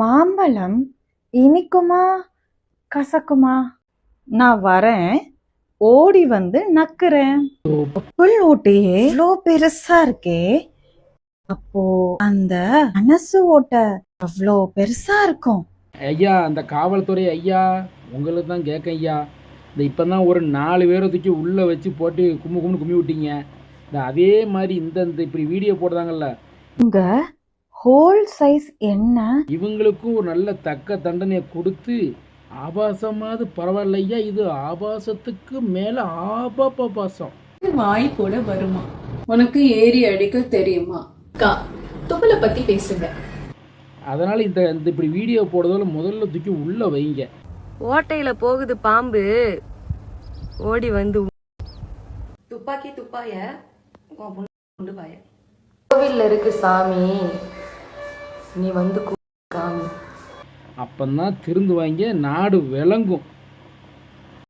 மாம்பழம் இனிக்குமா கசக்குமா? நான் வரேன் ஓடி வந்து நக்குறேன். புல் ஓட்டே இவ்வளோ பெருசா இருக்கே. அப்போ அந்த மனசு ஓட்ட அவ்வளோ பெருசா இருக்கும். ஐயா அந்த காவல்துறை ஐயா உங்களுக்கு தான் கேட்க ஐயா. இந்த இப்போ தான் ஒரு நாலு பேரை தூக்கி உள்ளே வச்சு போட்டு கும்மு கும்மு கும்மி விட்டீங்க. இந்த அதே மாதிரி இந்த இந்த இப்படி வீடியோ போடுறாங்கல்ல. உங்க ஹோல் சைஸ் என்ன? இவங்களுக்கும் ஒரு நல்ல தக்க தண்டனையை கொடுத்து ஆபாசமாவது பரவாயில்ல ஐயா இது ஆபாசத்துக்கு மேலே ஆபாபாசம் வாய் கூட வருமா? உனக்கு ஏறி அடிக்க தெரியுமா? அக்கா துப்பலை பத்தி பேசுங்க. அதனால் இந்த இந்த இப்படி வீடியோ போடுறதால முதல்ல தூக்கி உள்ளே வைங்க. ஓட்டையில போகுது பாம்பு. ஓடி வந்து துப்பாக்கி துப்பாய கோவில்ல இருக்கு சாமி. நீ வந்து கு- அப்போ அப்பந்தான் திருந்து வாங்கி நாடு விளங்கும்.